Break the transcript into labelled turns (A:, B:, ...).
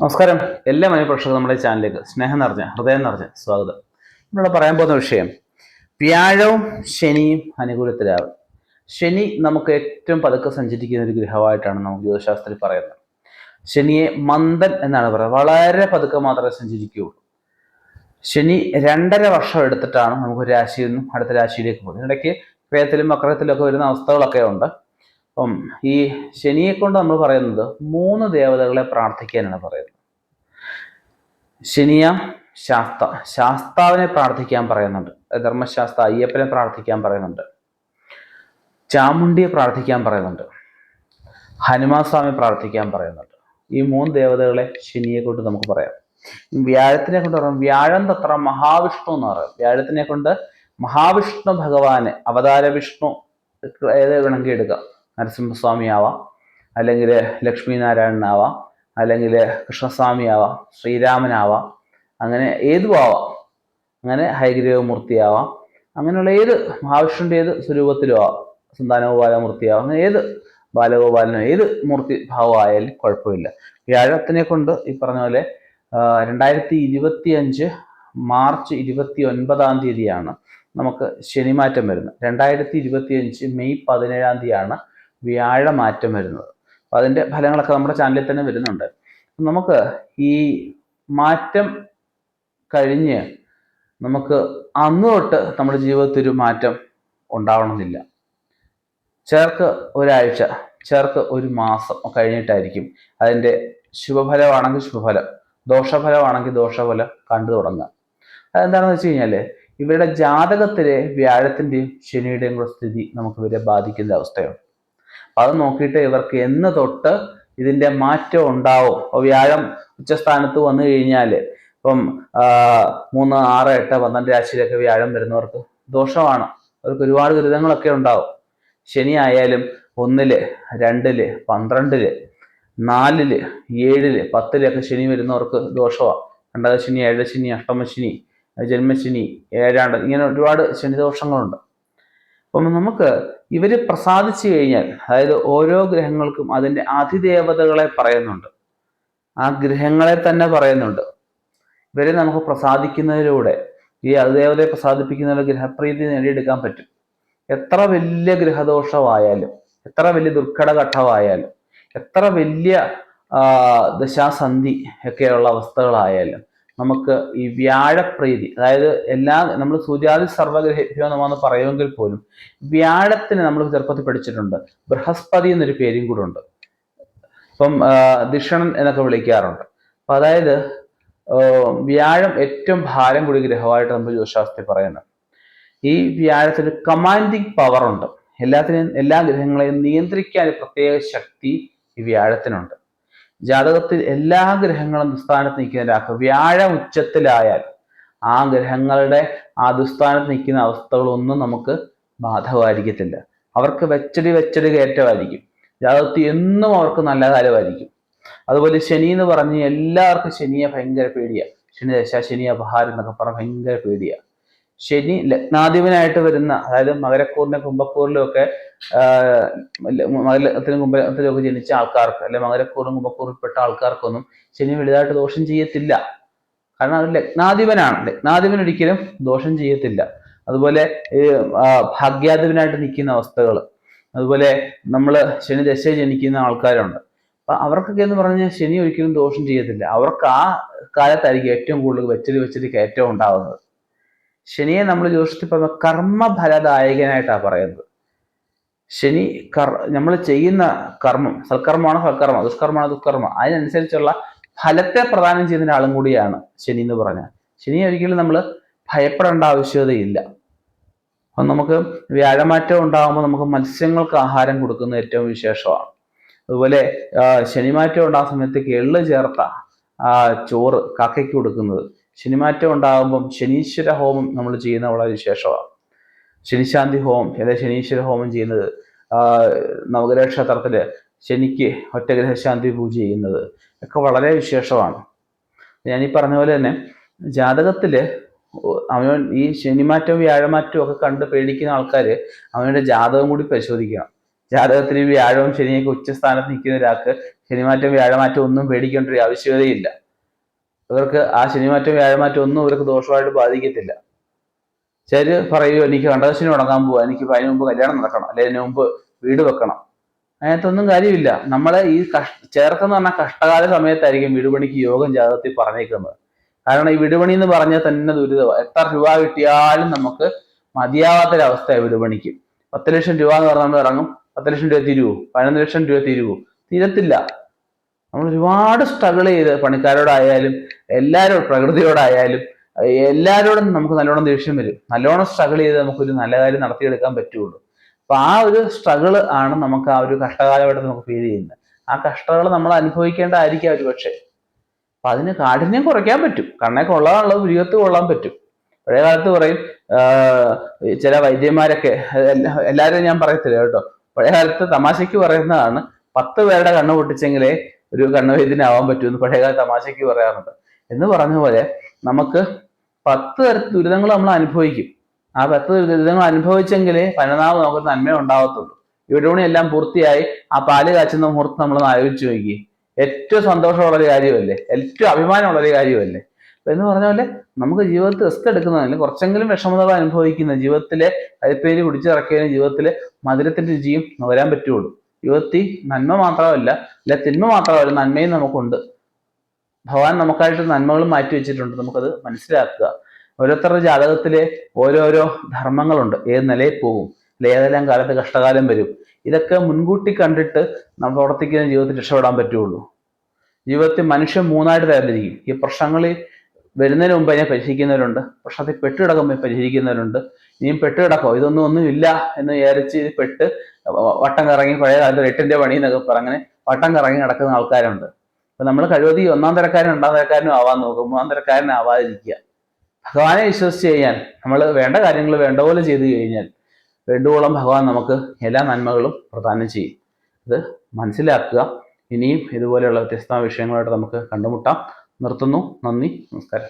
A: നമസ്കാരം. എല്ലാ മനഃപ്രേക്ഷകർക്കും നമ്മുടെ ചാനലിലേക്ക് സ്നേഹം നിറഞ്ഞ ഹൃദയം നിറഞ്ഞ സ്വാഗതം. നമ്മളിവിടെ പറയാൻ പോകുന്ന വിഷയം വ്യാഴവും ശനിയും അനുകൂലത്തിലാവും. ശനി നമുക്ക് ഏറ്റവും പതുക്കെ സഞ്ചരിക്കുന്ന ഒരു ഗ്രഹമായിട്ടാണ് നമുക്ക് ജ്യോതിശാസ്ത്രത്തിൽ പറയുന്നത്. ശനിയെ മന്ദൻ എന്നാണ് പറയുന്നത്. വളരെ പതുക്കെ മാത്രമേ സഞ്ചരിക്കുകയുള്ളൂ. ശനി രണ്ടര വർഷം എടുത്തിട്ടാണ് നമുക്ക് രാശിയിൽ നിന്നും അടുത്ത രാശിയിലേക്ക് പോകുന്നത്. ഇടയ്ക്ക് വേദത്തിലും വക്രത്തിലും ഒക്കെ വരുന്ന അവസ്ഥകളൊക്കെ ഉണ്ട്. അപ്പം ഈ ശനിയെ കൊണ്ട് നമ്മൾ പറയുന്നത് മൂന്ന് ദേവതകളെ പ്രാർത്ഥിക്കാനാണ് പറയുന്നത്. ശനിയ ശാസ്ത. ശാസ്താവിനെ പ്രാർത്ഥിക്കാൻ പറയുന്നുണ്ട്. ധർമ്മശാസ്ത്ര അയ്യപ്പനെ പ്രാർത്ഥിക്കാൻ പറയുന്നുണ്ട്. ചാമുണ്ടിയെ പ്രാർത്ഥിക്കാൻ പറയുന്നുണ്ട്. ഹനുമാൻ സ്വാമി പ്രാർത്ഥിക്കാൻ പറയുന്നുണ്ട്. ഈ മൂന്ന് ദേവതകളെ ശനിയെ കൊണ്ട് നമുക്ക് പറയാം. വ്യാഴത്തിനെ കൊണ്ട് പറയാം. വ്യാഴം തത്ര മഹാവിഷ്ണു എന്ന് പറയും. വ്യാഴത്തിനെ കൊണ്ട് മഹാവിഷ്ണു ഭഗവാന് അവതാര വിഷ്ണു ഏത് വേണമെങ്കിൽ എടുക്കാം. നരസിംഹസ്വാമി ആവാം അല്ലെങ്കിൽ ലക്ഷ്മി നാരായണനാവാം. അല്ലെങ്കിൽ കൃഷ്ണസ്വാമി ആവാം ശ്രീരാമനാവാം അങ്ങനെ ഏതും ആവാം അങ്ങനെ ഹൈഗ്രഹമൂർത്തി ആവാം അങ്ങനെയുള്ള ഏത് മഹാവിഷ്ണുവിന്റെ ഏത് സ്വരൂപത്തിലും ആവാം സന്താനഗോപാലമൂർത്തിയാവാം അങ്ങനെ ഏത് ബാലഗോപാലനോ ഏത് മൂർത്തി ഭാവമായാലും കുഴപ്പമില്ല. വ്യാഴത്തിനെ കൊണ്ട് ഈ പറഞ്ഞ പോലെ രണ്ടായിരത്തി ഇരുപത്തി അഞ്ച് മാർച്ച് ഇരുപത്തി ഒൻപതാം തീയതിയാണ് നമുക്ക് ശനിമാറ്റം വരുന്നത്. രണ്ടായിരത്തി ഇരുപത്തി അഞ്ച് മെയ് പതിനേഴാം തീയതിയാണ് വ്യാഴമാറ്റം വരുന്നത്. അപ്പം അതിന്റെ ഫലങ്ങളൊക്കെ നമ്മുടെ ചാനലിൽ തന്നെ വരുന്നുണ്ട്. നമുക്ക് ഈ മാറ്റം കഴിഞ്ഞ് നമുക്ക് അന്ന് തൊട്ട് നമ്മുടെ ജീവിതത്തിൽ ഒരു മാറ്റം ഉണ്ടാവണമെന്നില്ല. ചേർക്ക് ഒരാഴ്ച ചേർക്ക് ഒരു മാസം കഴിഞ്ഞിട്ടായിരിക്കും അതിന്റെ ശുഭഫലമാണെങ്കിൽ ശുഭഫലം ദോഷഫലമാണെങ്കിൽ ദോഷഫലം കണ്ടു തുടങ്ങുക. അതെന്താണെന്ന് വെച്ച് കഴിഞ്ഞാൽ ഇവരുടെ ജാതകത്തിലെ വ്യാഴത്തിന്റെയും ശനിയുടെയും കൂടെ സ്ഥിതി നമുക്ക് ഇവരെ ബാധിക്കുന്ന അവസ്ഥയാണ്. അത് നോക്കിയിട്ട് ഇവർക്ക് എന്ന് തൊട്ട് ഇതിന്റെ മാറ്റം ഉണ്ടാവും. അപ്പോൾ വ്യാഴം ഉച്ചസ്ഥാനത്ത് വന്നു കഴിഞ്ഞാൽ ഇപ്പം മൂന്ന് ആറ് എട്ട് പന്ത്രണ്ട് രാശിയിലൊക്കെ വ്യാഴം വരുന്നവർക്ക് ദോഷമാണ്. അവർക്ക് ഒരുപാട് ദുരിതങ്ങളൊക്കെ ഉണ്ടാവും. ശനി ആയാലും ഒന്നിൽ രണ്ടിൽ പന്ത്രണ്ടിൽ നാലിൽ ഏഴിൽ പത്തിലൊക്കെ ശനി വരുന്നവർക്ക് ദോഷമാണ് രണ്ടാം ശനി ഏഴ് ശനി അഷ്ടമശനി ജന്മശനി ഏഴാണ്ട് ഇങ്ങനെ ഒരുപാട് ശനി ദോഷങ്ങളുണ്ട് അപ്പം നമുക്ക് ഇവർ പ്രസാദിച്ചു കഴിഞ്ഞാൽ അതായത് ഓരോ ഗ്രഹങ്ങൾക്കും അതിന്റെ അതിദേവതകളെ പറയുന്നുണ്ട്. ആ ഗ്രഹങ്ങളെ തന്നെ പറയുന്നുണ്ട്. ഇവരെ നമുക്ക് പ്രസാദിക്കുന്നതിലൂടെ ഈ അതിദേവതയെ പ്രസാദിപ്പിക്കുന്നതിലൂടെ ഗ്രഹപ്രീതി നേടിയെടുക്കാൻ പറ്റും. എത്ര വലിയ ഗ്രഹദോഷമായാലും എത്ര വലിയ ദുർഘടഘട്ടമായാലും എത്ര വലിയ ദശാസന്ധി ഒക്കെയുള്ള അവസ്ഥകളായാലും നമുക്ക് ഈ വ്യാഴപ്രീതി അതായത് എല്ലാ നമ്മൾ സൂര്യാദി സർവഗ്രഹ്യോ നമ്മന്ന് പറയുമെങ്കിൽ പോലും വ്യാഴത്തിന് നമ്മൾ ചെറുപ്പത്തിൽ പഠിച്ചിട്ടുണ്ട്. ബൃഹസ്പതി എന്നൊരു പേരും കൂടെ ഉണ്ട്. ഇപ്പം ദിഷണൻ എന്നൊക്കെ വിളിക്കാറുണ്ട്. അപ്പൊ അതായത് വ്യാഴം ഏറ്റവും ഭാരം കൂടിയ ഗ്രഹമായിട്ട് നമ്മൾ ജ്യോതിശാസ്ത്രത്തിൽ പറയുന്നത്. ഈ വ്യാഴത്തിന് കമാൻഡിങ് പവർ ഉണ്ട്. എല്ലാത്തിനെയും എല്ലാ ഗ്രഹങ്ങളെയും നിയന്ത്രിക്കാൻ പ്രത്യേക ശക്തി ഈ വ്യാഴത്തിനുണ്ട്. ജാതകത്തിൽ എല്ലാ ഗ്രഹങ്ങളും ദുസ്ഥാനത്ത് നിൽക്കുന്ന ഒരാൾക്ക് വ്യാഴം ഉച്ചത്തിലായാൽ ആ ഗ്രഹങ്ങളുടെ ആ ദുസ്ഥാനത്ത് നിൽക്കുന്ന അവസ്ഥകളൊന്നും നമുക്ക് ബാധകമായിരിക്കത്തില്ല. അവർക്ക് വെച്ചടി വെച്ചടി കയറ്റമായിരിക്കും. ജാതകത്തിൽ എന്നും അവർക്ക് നല്ല കാലമായിരിക്കും. അതുപോലെ ശനി എന്ന് പറഞ്ഞ് എല്ലാവർക്കും ശനിയെ ഭയങ്കര പേടിയാണ് ശനി ദശ ശനി അപഹാരം എന്നൊക്കെ പറഞ്ഞ ഭയങ്കര പേടിയാണ് ശനി ലഗ്നാധിപനായിട്ട് വരുന്ന അതായത് മകരക്കൂറിന്റെ കുംഭക്കൂറിലും ഒക്കെ മകരത്തിനും കുംഭത്തിലും ഒക്കെ ജനിച്ച ആൾക്കാർക്ക് അല്ലെ മകരക്കൂറും കുംഭക്കൂറിൽപ്പെട്ട ആൾക്കാർക്കൊന്നും ശനി വലുതായിട്ട് ദോഷം ചെയ്യത്തില്ല. കാരണം അത് ലഗ്നാധിപനാണ്. ലഗ്നാധിപൻ ഒരിക്കലും ദോഷം ചെയ്യത്തില്ല. അതുപോലെ ഭാഗ്യാധിപനായിട്ട് നിൽക്കുന്ന അവസ്ഥകൾ അതുപോലെ നമ്മൾ ശനി ദശ ജനിക്കുന്ന ആൾക്കാരുണ്ട്. അപ്പൊ അവർക്കൊക്കെ എന്ന് പറഞ്ഞാൽ ശനി ഒരിക്കലും ദോഷം ചെയ്യത്തില്ല. അവർക്ക് ആ കാലത്തായിരിക്കും ഏറ്റവും കൂടുതൽ വെച്ചടി വെച്ചടി കയറ്റം ഉണ്ടാവുന്നത്. ശനിയെ നമ്മൾ ജ്യോതിഷത്തിൽ പറയുന്ന കർമ്മഫലദായകനായിട്ടാണ് പറയുന്നത്. ശനി കർ നമ്മൾ ചെയ്യുന്ന കർമ്മം സൽക്കർമ്മമാണ് ഫൽക്കർമ്മ ദുഷ്കർമ്മമാണ് ദുഷ്കർമ്മ അതിനനുസരിച്ചുള്ള ഫലത്തെ പ്രദാനം ചെയ്യുന്ന ആളും കൂടിയാണ് ശനി എന്ന് പറഞ്ഞാൽ. ശനി ഒരിക്കലും നമ്മൾ ഭയപ്പെടേണ്ട ആവശ്യകതയില്ല. അപ്പം നമുക്ക് വ്യാഴമാറ്റം ഉണ്ടാകുമ്പോൾ നമുക്ക് മത്സ്യങ്ങൾക്ക് ആഹാരം കൊടുക്കുന്ന ഏറ്റവും വിശേഷമാണ്. അതുപോലെ ശനിമാറ്റം ഉണ്ടാകുന്ന സമയത്ത് എള്ള് ചേർത്ത ചോറ് കാക്കയ്ക്ക് കൊടുക്കുന്നത് ശനിമാറ്റം ഉണ്ടാകുമ്പം ശനീശ്വര ഹോമം നമ്മൾ ചെയ്യുന്ന വളരെ വിശേഷമാണ്. ശനിശാന്തി ഹോമം അല്ലെങ്കിൽ ശനീശ്വര ഹോമം ചെയ്യുന്നത് നവഗ്രഹ ക്ഷേത്രത്തിൽ ശനിക്ക് ഒറ്റഗ്രഹശാന്തി പൂജ ചെയ്യുന്നത് ഒക്കെ വളരെ വിശേഷമാണ്. ഞാൻ ഈ പറഞ്ഞ പോലെ തന്നെ ജാതകത്തിൽ അവൻ ഈ ശനിമാറ്റവും വ്യാഴമാറ്റവും ഒക്കെ കണ്ട് പേടിക്കുന്ന ആൾക്കാർ അവനുടെ ജാതകം കൂടി പരിശോധിക്കണം. ജാതകത്തിൽ വ്യാഴവും ശനിയൊക്കെ ഉച്ചസ്ഥാനത്ത് നിൽക്കുന്ന ഒരാൾക്ക് ശനിമാറ്റം വ്യാഴമാറ്റം ഒന്നും പേടിക്കേണ്ട ഒരു ആവശ്യകതയില്ല ഇവർക്ക് ആ ശനിമാറ്റം വ്യാഴമാറ്റം ഒന്നും ഇവർക്ക് ദോഷമായിട്ട് ബാധിക്കത്തില്ല. ചേര് പറയൂ എനിക്ക് കണ്ടകശിനി ഉണങ്ങാൻ പോവാ. എനിക്ക് അതിന് മുമ്പ് കല്യാണം നടക്കണം. അല്ലെ അതിന് മുമ്പ് വീട് വെക്കണം. അതിനകത്തൊന്നും കാര്യമില്ല. നമ്മളെ ഈ കഷ് ചേർത്തെന്ന് പറഞ്ഞാൽ കഷ്ടകാല സമയത്തായിരിക്കും വീടുപണിക്ക് യോഗം ജാതകത്തിൽ പറഞ്ഞേക്കുന്നത്. കാരണം ഈ വീടുപണി എന്ന് പറഞ്ഞാൽ തന്നെ ദുരിതമാണ് എത്ര രൂപ കിട്ടിയാലും നമുക്ക് മതിയാവാത്തൊരവസ്ഥയാണ് വീടുപണിക്ക്. പത്ത് ലക്ഷം രൂപ എന്ന് പറഞ്ഞാൽ ഇറങ്ങും. പത്ത് ലക്ഷം രൂപ തിരുവോ. പതിനൊന്ന് ലക്ഷം രൂപ തിരുവോ. തീരത്തില്ല. നമ്മൾ ഒരുപാട് സ്ട്രഗിൾ ചെയ്ത് പണിക്കാരോടായാലും എല്ലാവരോടും പ്രകൃതിയോടായാലും എല്ലാവരോടും നമുക്ക് നല്ലോണം ദേഷ്യം വരും. നല്ലോണം സ്ട്രഗിൾ ചെയ്ത് നമുക്കൊരു നല്ല കാര്യം നടത്തിയെടുക്കാൻ പറ്റുള്ളൂ. അപ്പൊ ആ ഒരു സ്ട്രഗിൾ ആണ് നമുക്ക് ആ ഒരു കഷ്ടകാലമായിട്ട് നമുക്ക് ഫീൽ ചെയ്യുന്നത്. ആ കഷ്ടകൾ നമ്മൾ അനുഭവിക്കേണ്ടതായിരിക്കാം ഒരു പക്ഷേ. അപ്പൊ അതിന് കാഠിന്യം കുറയ്ക്കാൻ പറ്റും. കണ്ണെ കൊള്ളാനുള്ളത് ജീവിതത്തിൽ കൊള്ളാൻ പറ്റും. പഴയ കാലത്ത് പറയും ചില വൈദ്യന്മാരൊക്കെ എല്ലാ- എല്ലാവരും ഞാൻ പറയത്തില്ല കേട്ടോ. പഴയ കാലത്ത് തമാശയ്ക്ക് പറയുന്നതാണ് പത്ത് പേരുടെ കണ്ണ് പൊട്ടിച്ചെങ്കിലേ ഒരു കണ്ണുവൈദ്യനാവാൻ പറ്റുമെന്ന് പഴയകാല തമാശയ്ക്ക് പറയാറുണ്ട്. എന്ന് പറഞ്ഞ പോലെ നമുക്ക് പത്ത് തരത്തിൽ ദുരിതങ്ങൾ നമ്മൾ അനുഭവിക്കും. ആ പത്ത് ദുരിതങ്ങൾ അനുഭവിച്ചെങ്കിലേ പതിനൊന്നാമത് നമുക്ക് നന്മ ഉണ്ടാവത്തുള്ളൂ. ഇവിടെ എല്ലാം പൂർത്തിയായി ആ പാൽ കാച്ചുന്ന മുഹൂർത്തം നമ്മൾ ആലോചിച്ച് നോക്കി ഏറ്റവും സന്തോഷമുള്ള ഒരു കാര്യമല്ലേ? ഏറ്റവും അഭിമാനമുള്ള ഒരു കാര്യമല്ലേ? അപ്പൊ എന്ന് പറഞ്ഞ പോലെ നമുക്ക് ജീവിതത്തിൽ റിസ്ക് എടുക്കുന്നതിന് കുറച്ചെങ്കിലും വിഷമതകൾ അനുഭവിക്കുന്ന ജീവിതത്തിലെ അരിപ്പേര് കുടിച്ചിറക്കിയതിന് ജീവിതത്തിലെ മധുരത്തിന്റെ രുചിയും നുകരാൻ പറ്റുള്ളൂ. ജീവിതത്തിൽ നന്മ മാത്രമല്ല അല്ല തിന്മ മാത്രമല്ല നന്മയും നമുക്കുണ്ട്. ഭഗവാൻ നമുക്കായിട്ട് നന്മകൾ മാറ്റി വെച്ചിട്ടുണ്ട്. നമുക്കത് മനസ്സിലാക്കുക. ഓരോരുത്തരുടെ ജാതകത്തിലെ ഓരോരോ ധർമ്മങ്ങളുണ്ട്. ഏത് നിലയിൽ പോകും ഏതെല്ലാം കാലത്ത് കഷ്ടകാലം വരും ഇതൊക്കെ മുൻകൂട്ടി കണ്ടിട്ട് നമ്മൾ പ്രവർത്തിക്കുന്ന ജീവിതത്തിൽ രക്ഷപ്പെടാൻ പറ്റുള്ളൂ. ജീവിതത്തിൽ മനുഷ്യൻ മൂന്നായിട്ട് തരംതിരിക്കും. ഈ പ്രശ്നങ്ങളിൽ വരുന്നതിന് മുമ്പ് അതിനെ പരിഹരിക്കുന്നവരുണ്ട്. പ്രശ്നത്തിൽ പെട്ടുകിടക്കുമ്പോൾ പരിഹരിക്കുന്നവരുണ്ട്. ഇനിയും പെട്ടുകിടക്കോ ഇതൊന്നും ഒന്നും ഇല്ല എന്ന് വിചാരിച്ച് പെട്ട് വട്ടം കറങ്ങി പഴയ കാലത്ത് എട്ടിന്റെ പണി എന്നൊക്കെ പറഞ്ഞ് വട്ടം കറങ്ങി നടക്കുന്ന ആൾക്കാരുണ്ട്. അപ്പൊ നമ്മൾ കഴിവതി ഒന്നാം തരക്കാരൻ രണ്ടാം തരക്കാരനും ആവാൻ നോക്കും മൂന്നാം തരക്കാരനാവാതിരിക്കുക ഭഗവാനെ വിശ്വസിച്ച് കഴിഞ്ഞാൽ നമ്മൾ വേണ്ട കാര്യങ്ങൾ വേണ്ട പോലെ ചെയ്തു കഴിഞ്ഞാൽ വേണ്ടുവോളം ഭഗവാൻ നമുക്ക് എല്ലാ നന്മകളും പ്രദാനം ചെയ്യും. അത് മനസ്സിലാക്കുക. ഇനിയും ഇതുപോലെയുള്ള വ്യത്യസ്ത വിഷയങ്ങളായിട്ട് നമുക്ക് കണ്ടുമുട്ടാം. നിർത്തുന്നു. നന്ദി. നമസ്കാരം.